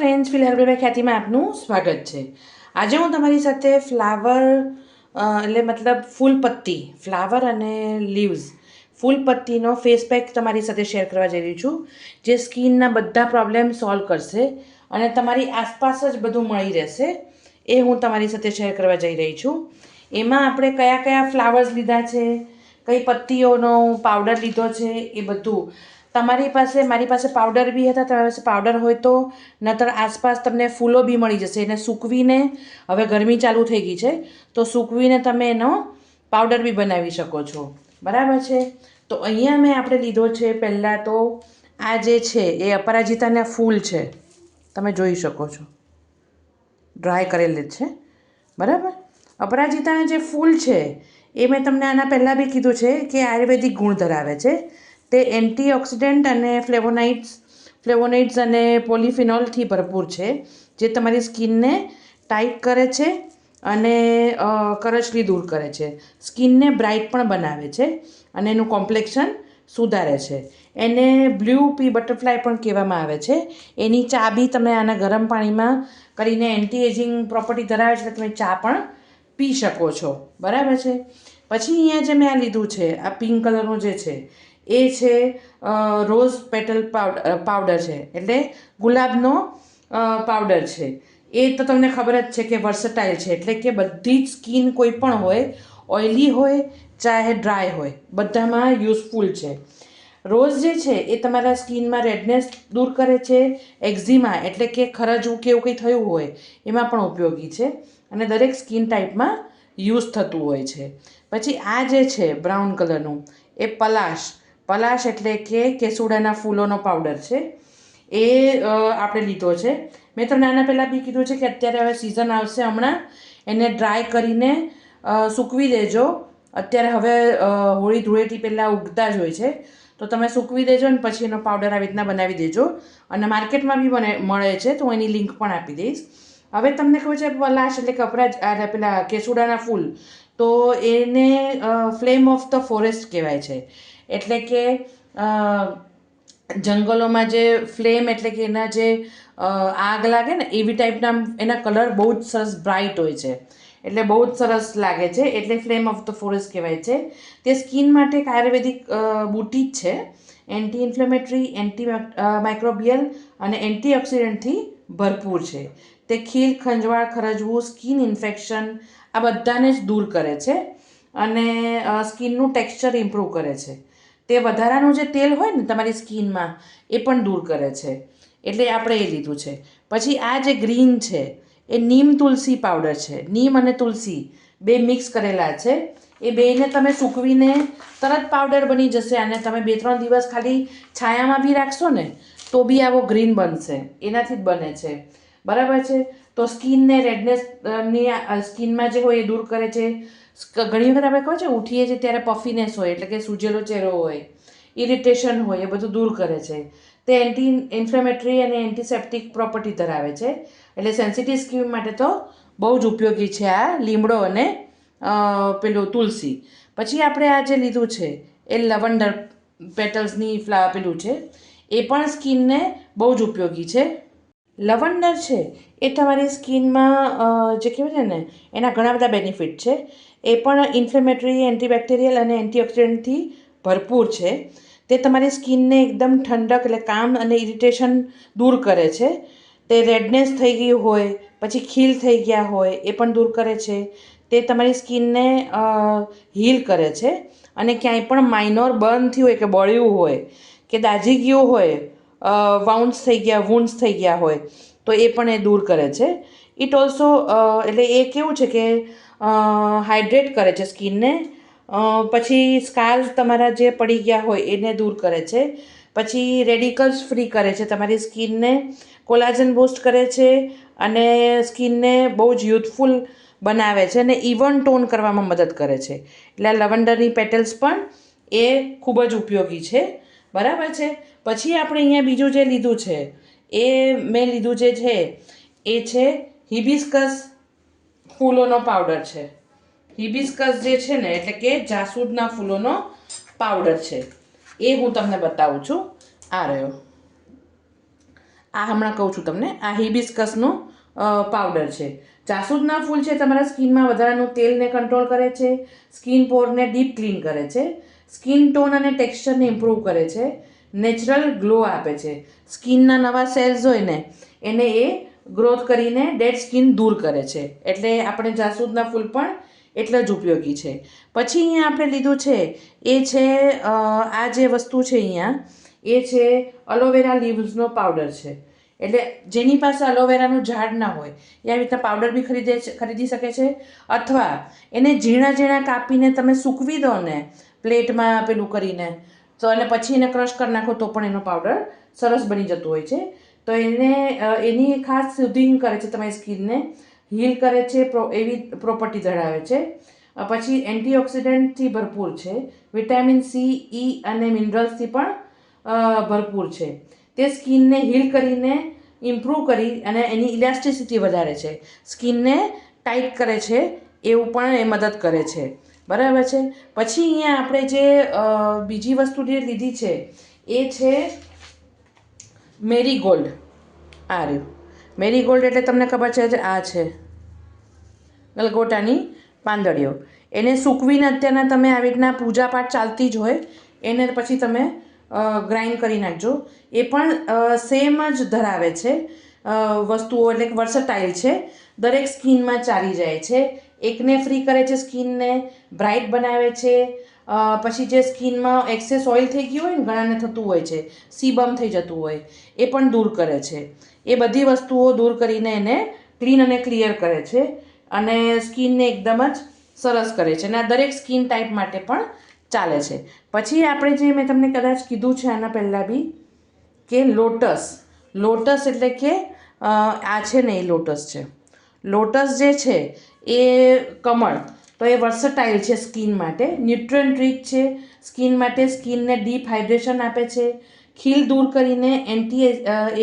Friends fill herbal ખ્યાતિમાં આપનું સ્વાગત છે આજે હું તમારી સાથે ફ્લાવર એટલે મતલબ ફૂલ પત્તી ફ્લાવર અને લીવ્સ ફૂલ પત્તીનો ફેસ પેક તમારી સાથે શેર કરવા જઈ રહી છું જે સ્કિનના બધા પ્રોબ્લેમ સોલ્વ કરશે અને તમારી આસપાસ જ બધું મળી રહેશે એ હું તમારી સાથે શેર કરવા જઈ રહી છું એમાં આપણે કયા કયા ફ્લાવર્સ લીધા છે કઈ પત્તીઓનો પાવડર લીધો છે એ બધું તમારી પાસે, મારી પાસે પાવડર બી હતા, તમારી પાસે પાવડર હોય તો નતર આસપાસ તમને ફૂલો બી મળી જશે. એને સૂકવીને હવે ગરમી ચાલુ થઈ ગઈ છે, તો સૂકવીને તમે એનો પાવડર બી બનાવી શકો છો. બરાબર છે? તો અહીંયા મેં આપણે લીધો છે પહેલાં તો આ જે છે એ અપરાજિતાના ફૂલ છે. તમે જોઈ શકો છો. ડ્રાય કરેલી છે. બરાબર? અપરાજિતાના જે ફૂલ છે એ મેં તમને આના પહેલાં બી કીધું છે કે આયુર્વેદિક ગુણ ધરાવે છે. તે એન્ટીઓક્સિડન્ટ અને ફ્લેવોનાઇટ્સ ફ્લેવોનાઇટ્સ અને પોલિફિનોલથી ભરપૂર છે, જે તમારી સ્કિનને ટાઈટ કરે છે અને કરચલી દૂર કરે છે. સ્કિનને બ્રાઇટ પણ બનાવે છે અને એનું કોમ્પ્લેક્શન સુધારે છે. એને બ્લુ પી બટરફ્લાય પણ કહેવામાં આવે છે. એની ચા બી તમે આના ગરમ પાણીમાં કરીને એન્ટી એજિંગ પ્રોપર્ટી ધરાવે છે તમે ચા પણ પી શકો છો. બરાબર છે? પછી અહીંયા જે મેં આ લીધું છે, આ પિંક કલરનું જે છે એ છે રોઝ પેટલ પાવડર પાવડર છે. એટલે ગુલાબનો પાવડર છે. એ તો તમને ખબર જ છે કે વર્સટાઇલ છે. એટલે કે બધી જ સ્કિન કોઈ પણ હોય, ઓઇલી હોય, ચાહે ડ્રાય હોય, બધામાં યુઝફુલ છે. રોઝ જે છે, એ તમારા સ્કિનમાં રેડનેસ દૂર કરે છે એક્ઝિમા એટલે કે ખરજવું કે એવું કંઈ થયું હોય, એમાં પણ ઉપયોગી છે. અને દરેક સ્કિન ટાઈપમાં યુઝ થતું હોય છે. પછી આ જે છે, બ્રાઉન કલરનું, એ પલાશ પલાશ એટલે કે કેસુડાના ફૂલોનો પાવડર છે. એ આપણે લીધો છે. મેં તમને આના પહેલાં બી કીધું છે કે અત્યારે હવે સિઝન આવશે હમણાં. એને ડ્રાય કરીને સૂકવી દેજો. અત્યારે હવે હોળી ધૂળેટી પહેલાં ઉગતા જ હોય છે. તો તમે સૂકવી દેજો ને પછી એનો પાવડર આવી રીતના બનાવી દેજો. અને માર્કેટમાં બી મને મળે છે, તો હું એની લિંક પણ આપી દઈશ. હવે તમને ખબર છે, પલાશ એટલે કપરા પેલા કેસુડાના ફૂલ. તો એને ફ્લેમ ઓફ ધ ફોરેસ્ટ કહેવાય છે. એટલે કે જંગલોમાં જે ફ્લેમ એટલે કે એના જે આગ લાગે ને, એવી ટાઈપના એના કલર બહુ જ સરસ બ્રાઇટ હોય છે. એટલે બહુ જ સરસ લાગે છે. એટલે ફ્લેમ ઓફ ધ ફોરેસ્ટ કહેવાય છે. તે સ્કિન માટે એક આયુર્વેદિક બુટી જ છે. એન્ટી ઇન્ફ્લેમેટરી એન્ટી માઇક્રોબિયલ અને એન્ટીઓક્સિડન્ટથી ભરપૂર છે. તે ખીલ, ખંજવાળ, ખરજવું સ્કિન ઇન્ફેક્શન આ બધાને જ દૂર કરે છે. અને સ્કિનનું ટેક્સચર ઇમ્પ્રૂવ કરે છે. તે વધારાનું જે તેલ હોય ને તમારી સ્કિનમાં, એ પણ દૂર કરે છે. એટલે આપણે એ લીધું છે. પછી આ જે ગ્રીન છે, એ નીમ તુલસી પાવડર છે. નીમ અને તુલસી બે મિક્સ કરેલા છે. એ બેને તમે સૂકવીને તરત પાવડર બની જશે અને તમે બે ત્રણ દિવસ ખાલી છાયામાં બી રાખશો ને, તો બી આવો ગ્રીન બનશે. એનાથી જ બને છે. બરાબર છે? તો સ્કિનને રેડનેસની સ્કિનમાં જે હોય એ દૂર કરે છે. ઘણી વખત આપણે કહો છે, ઉઠીએ છીએ ત્યારે પફીનેસ હોય, એટલે કે સૂજેલો ચહેરો હોય ઇરિટેશન હોય, એ બધું દૂર કરે છે. તે એન્ટી ઇન્ફ્લેમેટરી અને એન્ટીસેપ્ટિક પ્રોપર્ટી ધરાવે છે. એટલે સેન્સિટિવ સ્કીમ માટે તો બહુ જ ઉપયોગી છે આ લીમડો અને પેલું તુલસી. પછી આપણે આ જે લીધું છે, એ લવંડર પેટલ્સની ફ્લા, પેલું છે, એ પણ સ્કિનને બહુ જ ઉપયોગી છે. લવંડર છે, એ તમારી સ્કિનમાં જે કહેવાય છે ને, એના ઘણા બધા બેનિફિટ છે. એ પણ ઇન્ફ્લેમેટરી એન્ટીબેક્ટેરિયલ અને એન્ટીઓક્સિડન્ટથી ભરપૂર છે. તે તમારી સ્કિનને એકદમ ઠંડક એટલે કામ અને ઇરિટેશન દૂર કરે છે. તે રેડનેસ થઈ ગયું હોય, પછી ખીલ થઈ ગયા હોય, એ પણ દૂર કરે છે. તે તમારી સ્કિનને હીલ કરે છે. અને ક્યાંય પણ માઇનોર બર્ન થયું હોય કે બળ્યું હોય, કે દાઝી ગયું હોય વાઉન્સ થઈ ગયા વુન્ડ્સ થઈ ગયા હોય, તો એ પણ એ દૂર કરે છે. ઇટ ઓલ્સો એટલે એ કેવું છે કે હાઇડ્રેટ કરે છે સ્કિનને પછી સ્કાર્સ તમારા જે પડી ગયા હોય એને દૂર કરે છે. પછી રેડિકલ્સ ફ્રી કરે છે તમારી સ્કિનને કોલાજન બૂસ્ટ કરે છે અને સ્કિનને બહુ જ યુથફુલ બનાવે છે અને ઇવન ટોન કરવામાં મદદ કરે છે. એટલે આ લવંડરની પેટલ્સ પણ એ ખૂબ જ ઉપયોગી છે. બરાબર છે? પછી આપણે અહીંયા બીજું જે લીધું છે એ મેં લીધું જે છે એ છે હિબિસ્કસ ફૂલોનો પાવડર છે. હિબિસ્કસ જે છે ને, એટલે કે જાસૂદના ફૂલોનો પાવડર છે. એ હું તમને બતાવું છું. આ રહ્યો. આ હમણાં કહું છું તમને, આ હિબિસ્કસનો પાવડર છે. જાસૂદના ફૂલ છે તમારા સ્કિનમાં વધારાનું તેલને કંટ્રોલ કરે છે, સ્કિન પોરને ડીપ ક્લીન કરે છે, સ્કિન ટોન અને ટેક્સચરને ઇમ્પ્રૂવ કરે છે નેચરલ ગ્લો આપે છે. સ્કિનના નવા સેલ્સ હોય ને, એને એ ગ્રોથ કરીને ડેડ સ્કિન દૂર કરે છે. એટલે આપણે જાસૂદના ફૂલ પણ એટલા જ ઉપયોગી છે. પછી અહીંયા આપણે લીધું છે, એ છે આ જે વસ્તુ છે અહીંયા, એ છે અલોવેરા લીવ્સનો પાવડર છે. એટલે જેની પાસે અલોવેરાનું ઝાડ ના હોય, એ આવી રીતના પાવડર બી ખરીદે ખરીદી શકે છે. અથવા એને ઝીણા ઝીણા કાપીને તમે સૂકવી દો ને પ્લેટમાં પેલું કરીને, તો અને પછી એને ક્રશ કરી નાખો તો પણ એનો પાવડર સરસ બની જતો હોય છે. તો એને એની ખાસ સુધિંગ કરે છે તમારી સ્કિનને. હીલ કરે છે એવી પ્રોપર્ટી ધરાવે છે. પછી એન્ટીઓક્સિડન્ટથી ભરપૂર છે. વિટામિન સી, ઈ અને મિનરલ્સથી પણ ભરપૂર છે. તે સ્કિનને હીલ કરીને ઇમ્પ્રૂવ કરી અને એની ઇલાસ્ટિસિટી વધારે છે. સ્કિનને ટાઈટ કરે છે, એવું પણ એ મદદ કરે છે. બરાબર છે? પછી અહીંયા આપણે જે બીજી વસ્તુ જે લીધી છે, એ છે મેરીગોલ્ડ. આ રહ્યું. મેરીગોલ્ડ એટલે તમને ખબર છે જે, આ છે. ગલગોટાની પાંદડીઓ. એને સૂકવીને અત્યારના તમે આવી રીતના પૂજાપાઠ ચાલતી જ હોય, એને પછી તમે ગ્રાઇન્ડ કરી નાખજો. એ પણ સેમ જ ધરાવે છે. વસ્તુઓ એટલે વર્સટાઇલ છે. દરેક સ્કિનમાં ચાલી જાય છે. એકને ફ્રી કરે છે સ્કિનને, બ્રાઇટ બનાવે છે. પછી જે સ્કિનમાં એક્સેસ ઓઇલ થઈ ગયું હોય ને, ઘણાને થતું હોય છે સીબમ થઈ જતું હોય, એ પણ દૂર કરે છે. એ બધી વસ્તુઓ દૂર કરીને એને ક્લીન અને ક્લિયર કરે છે અને સ્કિનને એકદમ જ સરસ કરે છે અને આ દરેક સ્કિન ટાઈપ માટે પણ ચાલે છે. પછી આપણે જે મેં તમને કદાચ કીધું છે આના પહેલાં બી, કે લોટસ. લોટસ એટલે કે આ છે ને એ લોટસ છે. લોટસ જે છે એ કમળ. તો એ વર્સટાઇલ છે સ્કિન માટે. ન્યુટ્રન્ટ રીચ છે સ્કિન માટે સ્કિનને ડીપ હાઇડ્રેશન આપે છે. ખીલ દૂર કરીને એન્ટી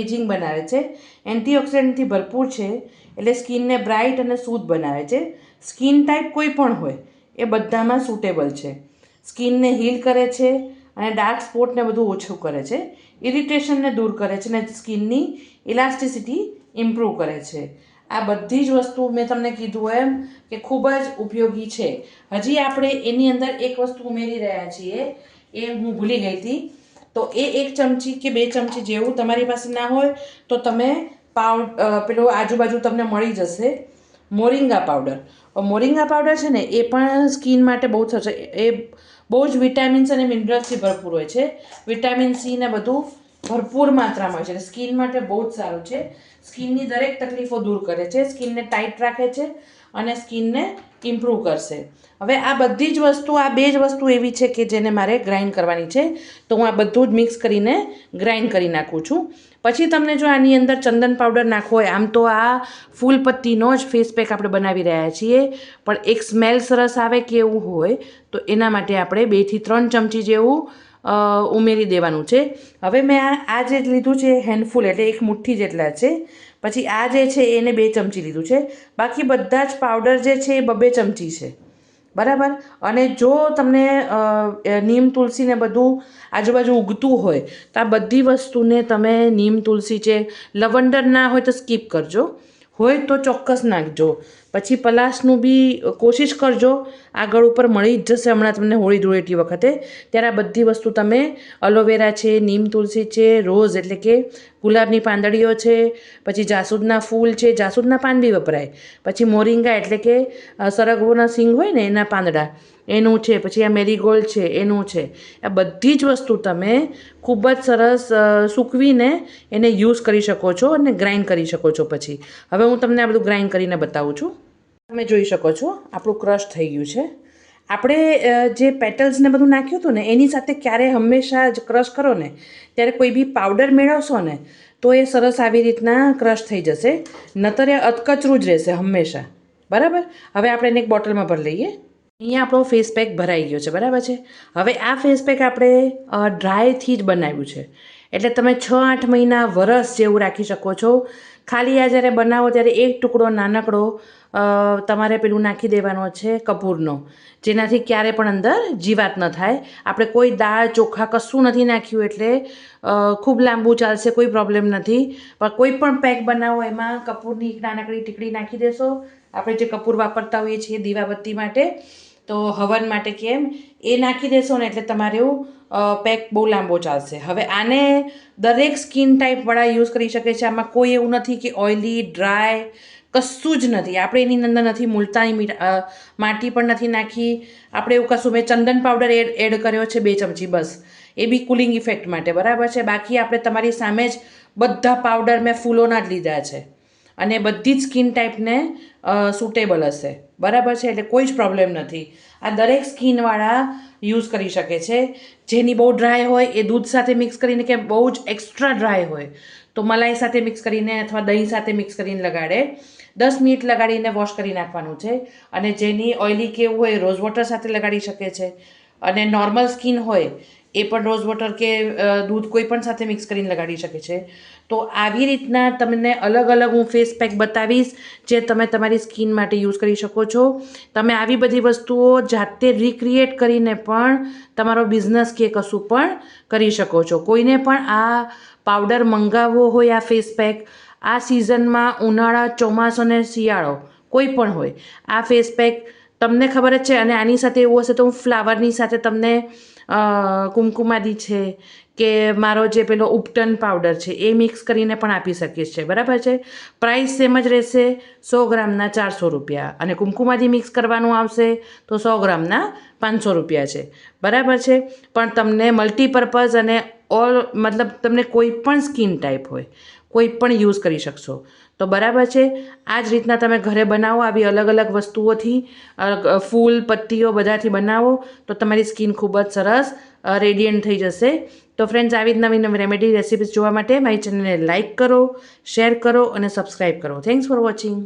એજિંગ બનાવે છે. એન્ટીઓક્સિડન્ટથી ભરપૂર છે, એટલે સ્કિનને બ્રાઇટ અને સૂદ બનાવે છે. સ્કિન ટાઈપ કોઈ પણ હોય, એ બધામાં સુટેબલ છે. સ્કિનને હીલ કરે છે અને ડાર્ક સ્પોટને બધું ઓછું કરે છે. ઇરિટેશનને દૂર કરે છે અને સ્કિનની ઇલાસ્ટિસિટી ઇમ્પ્રૂવ કરે છે. આ બધી જ વસ્તુ મેં તમને કીધું એમ કે ખૂબ જ ઉપયોગી છે. હજી આપણે એની અંદર એક વસ્તુ ઉમેરી રહ્યા છીએ, એ હું ભૂલી ગઈ હતી. તો એ એક ચમચી કે બે ચમચી જેવું તમારી પાસે ના હોય તો તમે પાવ પેલું આજુબાજુ તમને મળી જશે મોરિંગા પાવડર. મોરિંગા પાવડર છે ને, એ પણ સ્કિન માટે બહુ થશે. એ બહુ જ વિટામિન્સ અને મિનરલ્સથી ભરપૂર હોય છે. વિટામિન સી ને બધું ભરપૂર માત્રામાં હોય છે. સ્કિન માટે બહુ જ સારું છે. સ્કિનની દરેક તકલીફો દૂર કરે છે, સ્કિનને ટાઈટ રાખે છે અને સ્કિનને ઇમ્પ્રૂવ કરશે. હવે આ બધી જ વસ્તુ, આ બે જ વસ્તુ એવી છે કે જેને મારે ગ્રાઇન્ડ કરવાની છે, તો હું આ બધું જ મિક્સ કરીને ગ્રાઇન્ડ કરી નાખું છું. પછી તમને જો આની અંદર ચંદન પાવડર નાખવો હોય, આમ તો આ ફૂલ પત્તીનો જ ફેસ પેક આપણે બનાવી રહ્યા છીએ, પણ એક સ્મેલ સરસ આવે કે એવું હોય, તો એના માટે આપણે બેથી ત્રણ ચમચી જેવું ઉમેરી દેવાનું છે. હવે મેં આ જે લીધું છે હેન્ડફૂલ એટલે એક મુઠ્ઠી જેટલા છે. પછી આ જે છે, એને બે ચમચી લીધું છે. બાકી બધા જ પાવડર જે છે, એ બબે ચમચી છે. બરાબર? અને જો તમને નીમ તુલસી ને બધું આજુબાજુ ઉગતું હોય, તો આ બધી વસ્તુને તમે નીમ તુલસી છે, લવંડર ના હોય તો સ્કીપ કરજો. હોય તો ચોક્કસ નાખજો. પછી પલાસનું બી કોશિશ કરજો. આગળ ઉપર મળી જ જશે. હમણાં તમને હોળી ધૂળેટી વખતે. ત્યારે આ બધી વસ્તુ તમે અલોવેરા છે, નીમ તુલસી છે, રોઝ એટલે કે ગુલાબની પાંદડીઓ છે, પછી જાસૂદના ફૂલ છે. જાસૂદના પાન બી વપરાય. પછી મોરિંગા એટલે કે સરગવોના સિંગ હોય ને એના પાંદડા. એનું છે. પછી આ મેરીગોલ્ડ છે. એનું છે. આ બધી જ વસ્તુ તમે ખૂબ જ સરસ સૂકવીને એને યુઝ કરી શકો છો અને ગ્રાઇન્ડ કરી શકો છો પછી. હવે હું તમને આ બધું ગ્રાઇન્ડ કરીને બતાવું છું. તમે જોઈ શકો છો, આપણું ક્રશ થઈ ગયું છે. આપણે જે પેટલ્સ ને બધું નાખ્યું હતું ને, એની સાથે ક્યારે હંમેશા જ ક્રશ કરો ને, ત્યારે કોઈ બી પાવડર મેળવશો ને, તો એ સરસ આવી રીતના ક્રશ થઈ જશે. નતર એ અધકચરું જ રહેશે હંમેશા. બરાબર? હવે આપણે એને એક બોટલમાં ભરી લઈએ. અહીંયા આપણો ફેસ પેક ભરાઈ ગયો છે, બરાબર છે? હવે આ ફેસ પેક આપણે ડ્રાયથી જ બનાવ્યું છે. એટલે તમે છ, આઠ મહિના વરસ જેવું રાખી શકો છો. ખાલી આ જ્યારે બનાવો ત્યારે એક ટુકડો નાનકડો તમારે પેલું નાખી દેવાનો છે કપૂરનો. જેનાથી ક્યારે પણ અંદર જીવાત ન થાય. આપણે કોઈ દાળ ચોખા કશું નથી નાખ્યું એટલે ખૂબ લાંબુ ચાલશે, કોઈ પ્રોબ્લેમ નથી. પણ કોઈ પણ પેક બનાવો એમાં કપૂરની એક નાનકડી ટીકડી નાખી દેશો. આપણે જે કપૂર વાપરતા હોઈએ છીએ દીવાબત્તી માટે. તો હવન માટે કેમ એ નાખી દેશો ને એટલે તમારું એવું પેક બહુ લાંબો ચાલશે. હવે આને દરેક સ્કિન ટાઈપવાળા યુઝ કરી શકે છે. આમાં કોઈ એવું નથી કે ઓઇલી, ડ્રાય, કશું જ નથી. આપણે એની અંદર નથી મુલતાની માટી પણ નથી નાખી. આપણે એવું કશું, મેં ચંદન પાવડર એડ એડ કર્યો છે બે ચમચી બસ. એ બી કુલિંગ ઇફેક્ટ માટે. બરાબર છે? બાકી આપણે તમારી સામે જ બધા પાવડર મેં ફૂલોના જ લીધા છે. અને બધી જ સ્કિન ટાઈપને સુટેબલ હશે. બરાબર છે? એટલે કોઈ જ પ્રોબ્લેમ નથી. આ દરેક સ્કિનવાળા યુઝ કરી શકે છે. જેની બહુ ડ્રાય હોય, એ દૂધ સાથે મિક્સ કરીને કે બહુ જ એક્સ્ટ્રા ડ્રાય હોય, તો મલાઈ સાથે મિક્સ કરીને અથવા દહીં સાથે મિક્સ કરીને લગાડે. દસ મિનિટ લગાડીને વોશ કરી નાખવાનું છે. અને જેની ઓઇલી કેવું હોય રોઝ વોટર સાથે લગાડી શકે છે. અને નોર્મલ સ્કિન હોય એ પણ રોઝ વોટર કે દૂધ કોઈ પણ સાથે મિક્સ કરીને લગાડી શકે છે. તો આવી રીતના તમને અલગ અલગ હું ફેસ પેક બતાવીશ, જે તમે તમારી સ્કિન માટે યુઝ કરી શકો છો. તમે આવી બધી વસ્તુઓ જાતે રિક્રિએટ કરીને પણ તમારો બિઝનેસ કે કશું પણ કરી શકો છો. કોઈને પણ આ પાવડર મંગાવવો હોય, આ ફેસ પેક, આ સિઝનમાં ઉનાળા, ચોમાસો અને શિયાળો, કોઈ પણ હોય, આ ફેસ પેક તમને ખબર જ છે અને આની સાથે એવું હશે તો હું ફ્લાવરની સાથે તમને કુમકુમાદી છે, કે મારો જે પેલો ઉપટન પાવડર છે, એ મિક્સ કરીને પણ આપી શકીશ છે. બરાબર છે? પ્રાઇસ સેમ જ રહેશે, સો ગ્રામના ચારસો રૂપિયા. અને કુમકુમાદી મિક્સ કરવાનું આવશે, તો સો ગ્રામના પાંચસો રૂપિયા છે. બરાબર છે? પણ તમને મલ્ટીપર્પઝ અને ઓલ મતલબ તમને કોઈ પણ સ્કિન ટાઈપ હોય, કોઈ પણ યુઝ કરી શકશો. તો બરાબર છે. આ જ રીતના તમે ઘરે બનાવો આવી અલગ અલગ વસ્તુઓથી ફૂલ, પત્તીઓ બધાથી બનાવો, તો તમારી સ્કિન ખૂબ જ સરસ રેડિયન્ટ થઈ જશે. તો ફ્રેન્ડ્સ, આવી જ નવી નવી રેમેડી રેસિપીઝ જોવા માટે મારી ચેનલને લાઇક કરો, શેર કરો અને સબસ્ક્રાઈબ કરો. Thanks for watching.